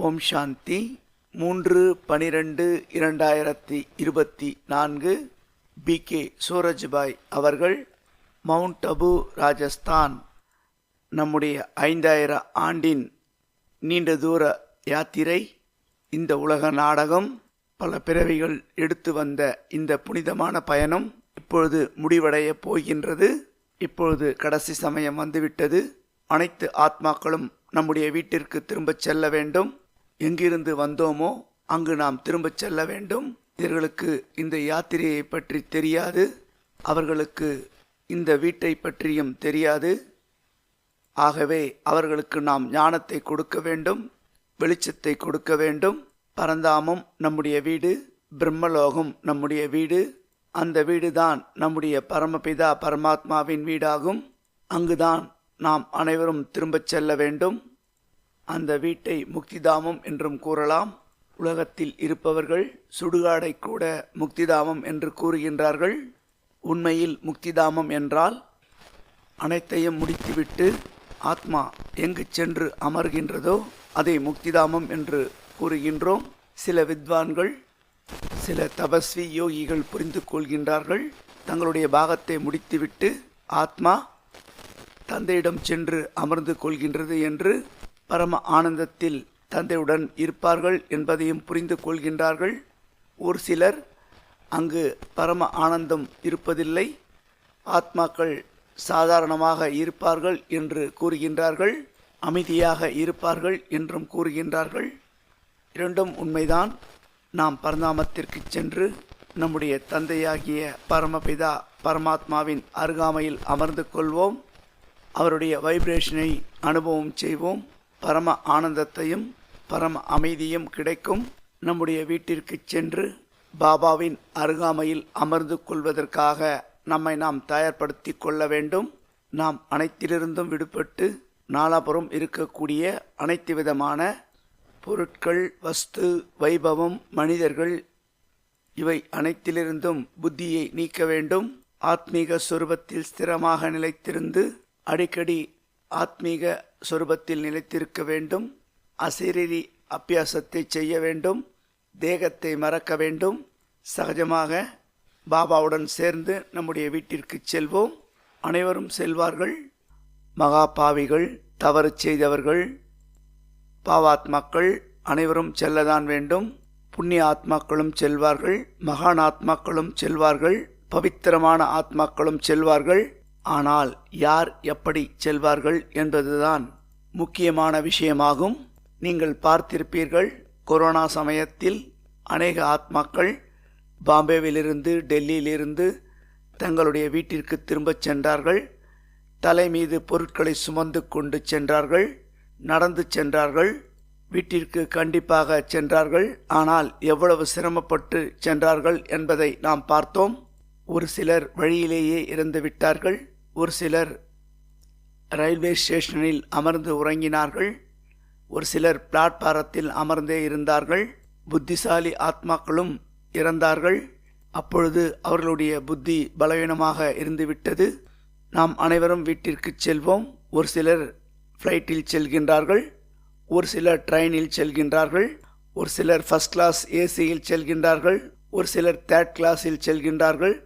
ஓம் சாந்தி. மூன்று பனிரெண்டு இரண்டாயிரத்தி இருபத்தி நான்கு. பி. கே. சூரஜ்பாய் அவர்கள் மவுண்ட் அபு ராஜஸ்தான் நம்முடைய ஐந்தாயிர ஆண்டின் நீண்ட தூர யாத்திரை இந்த உலக நாடகம் பல பிறவிகள் எடுத்து வந்த இந்த புனிதமான பயணம் இப்பொழுது முடிவடைய போகின்றது. இப்பொழுது கடைசி சமயம் வந்துவிட்டது. அனைத்து ஆத்மாக்களும் நம்முடைய வீட்டிற்கு திரும்பச் செல்ல வேண்டும். எங்கிருந்து வந்தோமோ அங்கு நாம் திரும்பச் செல்ல வேண்டும். இவர்களுக்கு இந்த யாத்திரையை பற்றி தெரியாது. அவர்களுக்கு இந்த வீட்டை பற்றியும் தெரியாது. ஆகவே அவர்களுக்கு நாம் ஞானத்தை கொடுக்க வேண்டும் வெளிச்சத்தை கொடுக்க வேண்டும். பரந்தாமம் நம்முடைய வீடு பிரம்மலோகம் நம்முடைய வீடு. அந்த வீடுதான் நம்முடைய பரமபிதா பரமாத்மாவின் வீடாகும். அங்குதான் நாம் அனைவரும் திரும்பச் செல்ல வேண்டும். அந்த வீட்டை முக்திதாமம் என்றும் கூறலாம். உலகத்தில் இருப்பவர்கள் சுடுகாடை கூட முக்திதாமம் என்று கூறுகின்றார்கள். உண்மையில் முக்திதாமம் என்றால் அனைத்தையும் முடித்துவிட்டு ஆத்மா எங்கு சென்று அமர்கின்றதோ அதை முக்திதாமம் என்று கூறுகின்றோம். சில வித்வான்கள் சில தபஸ்வி யோகிகள் புரிந்து கொள்கின்றார்கள். தங்களுடைய பாகத்தை முடித்துவிட்டு ஆத்மா தந்தையிடம் சென்று அமர்ந்து கொள்கின்றது என்று பரம ஆனந்தத்தில் தந்தையுடன் இருப்பார்கள் என்பதையும் புரிந்து கொள்கின்றார்கள். ஒரு சிலர் அங்கு பரம ஆனந்தம் இருப்பதில்லை. ஆத்மாக்கள் சாதாரணமாக இருப்பார்கள் என்று கூறுகின்றார்கள். அமைதியாக இருப்பார்கள் என்றும் கூறுகின்றார்கள். இரண்டும் உண்மைதான். நாம் பரந்தாமத்திற்கு சென்று நம்முடைய தந்தையாகிய பரமபிதா பரமாத்மாவின் அருகாமையில் அமர்ந்து கொள்வோம். அவருடைய வைப்ரேஷனை அனுபவம் செய்வோம். பரம ஆனந்தத்தையும் பரம அமைதியும் கிடைக்கும். நம்முடைய வீட்டிற்கு சென்று பாபாவின் அருகாமையில் அமர்ந்து கொள்வதற்காக நம்மை நாம் தயார்படுத்தி கொள்ள வேண்டும். நாம் அனைத்திலிருந்தும் விடுபட்டு நாலாபுறம் இருக்கக்கூடிய அனைத்து விதமான பொருட்கள் வஸ்து வைபவம் மனிதர்கள் இவை அனைத்திலிருந்தும் புத்தியை நீக்க வேண்டும். ஆத்மீக சுரூபத்தில் ஸ்திரமாக நிலைத்திருந்து அடிக்கடி ஆத்மீக சொரூபத்தில் நிலைத்திருக்க வேண்டும். அசிரீரி அபியாசத்தை செய்ய வேண்டும். தேகத்தை மறக்க வேண்டும். சகஜமாக பாபாவுடன் சேர்ந்து நம்முடைய வீட்டிற்கு செல்வோம். அனைவரும் செல்வார்கள். மகா பாவிகள் தவறு செய்தவர்கள் பாவாத்மாக்கள் அனைவரும் செல்லதான் வேண்டும். புண்ணிய ஆத்மாக்களும் செல்வார்கள். மகான் ஆத்மாக்களும் செல்வார்கள். பவித்திரமான ஆத்மாக்களும் செல்வார்கள். ஆனால் யார் எப்படி செல்வார்கள் என்பதுதான் முக்கியமான விஷயமாகும். நீங்கள் பார்த்திருப்பீர்கள் கொரோனா சமயத்தில் அநேக ஆத்மாக்கள் பாம்பேவிலிருந்து டெல்லியிலிருந்து தங்களுடைய வீட்டிற்கு திரும்பச் சென்றார்கள். தலை மீது பொருட்களை சுமந்து கொண்டு சென்றார்கள் நடந்து சென்றார்கள் வீட்டிற்கு கண்டிப்பாக சென்றார்கள். ஆனால் எவ்வளவு சிரமப்பட்டு சென்றார்கள் என்பதை நாம் பார்த்தோம். ஒரு சிலர் வழியிலேயே இறந்து விட்டார்கள் ஒரு சிலர் ரயில்வே ஸ்டேஷனில் அமர்ந்து உறங்கினார்கள் ஒரு சிலர் பிளாட்பாரத்தில் அமர்ந்தே இருந்தார்கள் புத்திசாலி ஆத்மாக்களும் இறந்தார்கள். அப்பொழுது அவர்களுடைய புத்தி பலவீனமாக இருந்துவிட்டது. நாம் அனைவரும் வீட்டிற்கு செல்வோம். ஒரு சிலர் ஃப்ளைட்டில் செல்கின்றார்கள் ஒரு சிலர் ட்ரெயினில் செல்கின்றார்கள் ஒரு சிலர் ஃபஸ்ட் கிளாஸ் ஏசியில் செல்கின்றார்கள் ஒரு சிலர் தேர்ட் கிளாஸில் செல்கின்றார்கள்.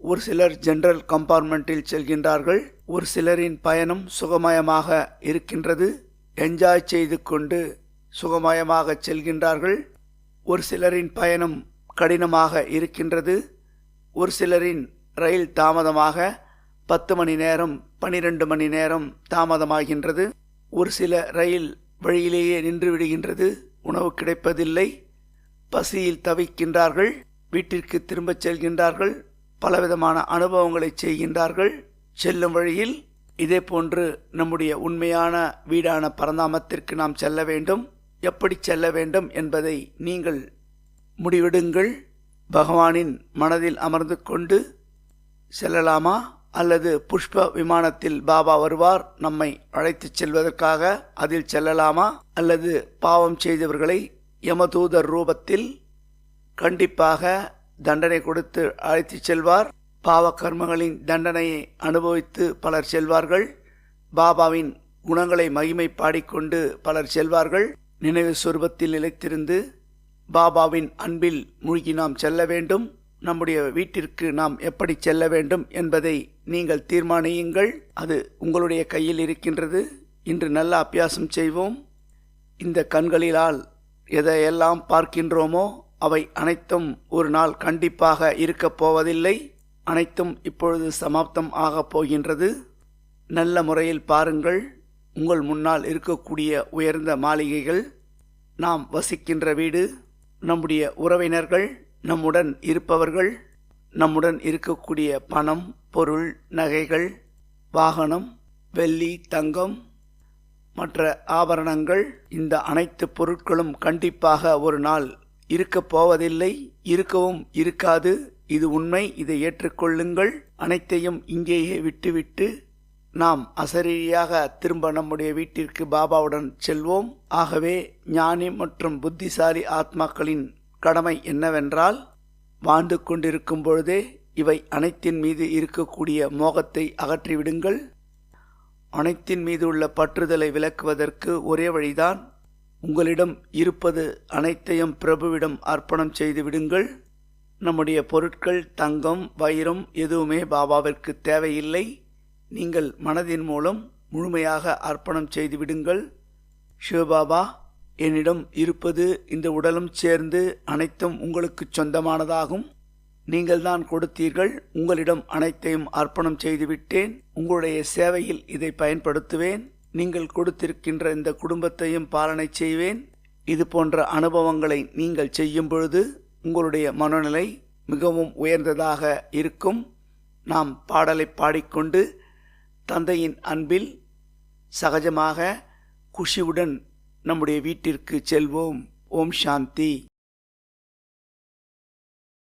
ஒரு சிலர் ஜெனரல் கம்பார்ட்மெண்ட்டில் செல்கின்றார்கள். ஒரு சிலரின் பயணம் சுகமயமாக இருக்கின்றது. என்ஜாய் செய்து கொண்டு சுகமயமாக செல்கின்றார்கள். ஒரு சிலரின் பயணம் கடினமாக இருக்கின்றது. ஒரு சிலரின் ரயில் தாமதமாக பத்து மணி நேரம் பனிரெண்டு மணி நேரம் தாமதமாகின்றது. ஒரு சில ரயில் வழியிலேயே நின்று விடுகின்றது. உணவு கிடைப்பதில்லை. பசியில் தவிக்கின்றார்கள். வீட்டிற்கு திரும்பச் செல்கின்றார்கள். பலவிதமான அனுபவங்களை செய்கின்றார்கள். செல்லும் வழியில் இதே போன்று நம்முடைய உண்மையான வீடான பரந்தாமத்திற்கு நாம் செல்ல வேண்டும். எப்படி செல்ல வேண்டும் என்பதை நீங்கள் முடிவெடுங்கள். பகவானின் மனதில் அமர்ந்து கொண்டு செல்லலாமா? அல்லது புஷ்ப விமானத்தில் பாபா வருவார் நம்மை அழைத்துச் செல்வதற்காக அதில் செல்லலாமா? அல்லது பாவம் செய்தவர்களை யமதூதர் ரூபத்தில் கண்டிப்பாக தண்டனை கொடுத்து அழைத்துச் செல்வார். பாவ கர்மங்களின் தண்டனையை அனுபவித்து பலர் செல்வார்கள். பாபாவின் குணங்களை மகிமை பாடிக்கொண்டு பலர் செல்வார்கள். நினைவு சொருபத்தில் நிலைத்திருந்து பாபாவின் அன்பில் மூழ்கி நாம் செல்ல வேண்டும். நம்முடைய வீட்டிற்கு நாம் எப்படி செல்ல வேண்டும் என்பதை நீங்கள் தீர்மானியுங்கள். அது உங்களுடைய கையில் இருக்கின்றது. இன்று நல்ல அபியாசம் செய்வோம். இந்த கண்களிலால் எதையெல்லாம் பார்க்கின்றோமோ அவை அனைத்தும் ஒரு நாள் கண்டிப்பாக இருக்கப் போவதில்லை. அனைத்தும் இப்பொழுது சமாப்தம் ஆகப் போகின்றது. நல்ல முறையில் பாருங்கள். உங்கள் முன்னால் இருக்கக்கூடிய உயர்ந்த மாளிகைகள் நாம் வசிக்கின்ற வீடு நம்முடைய உறவினர்கள் நம்முடன் இருப்பவர்கள் நம்முடன் இருக்கக்கூடிய பணம் பொருள் நகைகள் வாகனம் வெள்ளி தங்கம் மற்ற ஆபரணங்கள் இந்த அனைத்து பொருட்களும் கண்டிப்பாக ஒரு நாள் இருக்கப் போவதில்லை இருக்கவும் இருக்காது. இது உண்மை. இதை ஏற்றுக்கொள்ளுங்கள். அனைத்தையும் இங்கேயே விட்டுவிட்டு நாம் அசரீரியாக திரும்ப நம்முடைய வீட்டிற்கு பாபாவுடன் செல்வோம். ஆகவே ஞானி மற்றும் புத்திசாலி ஆத்மாக்களின் கடமை என்னவென்றால் வாழ்ந்து கொண்டிருக்கும் பொழுதே இவை அனைத்தின் மீது இருக்கக்கூடிய மோகத்தை அகற்றிவிடுங்கள். அனைத்தின் மீது உள்ள பற்றுதலை விளக்குவதற்கு ஒரே வழிதான் உங்களிடம் இருப்பது அனைத்தையும் பிரபுவிடம் அர்ப்பணம் செய்து விடுங்கள். நம்முடைய பொருட்கள் தங்கம் வைரம் எதுவுமே பாபாவிற்கு தேவையில்லை. நீங்கள் மனதின் மூலம் முழுமையாக அர்ப்பணம் செய்து விடுங்கள். சிவபாபா என்னிடம் இருப்பது இந்த உடலும் சேர்ந்து அனைத்தும் உங்களுக்கு சொந்தமானதாகும். நீங்கள் தான் கொடுத்தீர்கள் உங்களிடம் அனைத்தையும் அர்ப்பணம் செய்துவிட்டேன் உங்களுடைய சேவையில் இதை பயன்படுத்துவேன். நீங்கள் கொடுத்திருக்கின்ற இந்த குடும்பத்தையும் பாலனை செய்வேன். இது போன்ற அனுபவங்களை நீங்கள் செய்யும் பொழுது உங்களுடைய மனநிலை மிகவும் உயர்ந்ததாக இருக்கும். நாம் பாடலை பாடிக்கொண்டு தந்தையின் அன்பில் சகஜமாக குஷியுடன் நம்முடைய வீட்டிற்கு செல்வோம். ஓம் சாந்தி.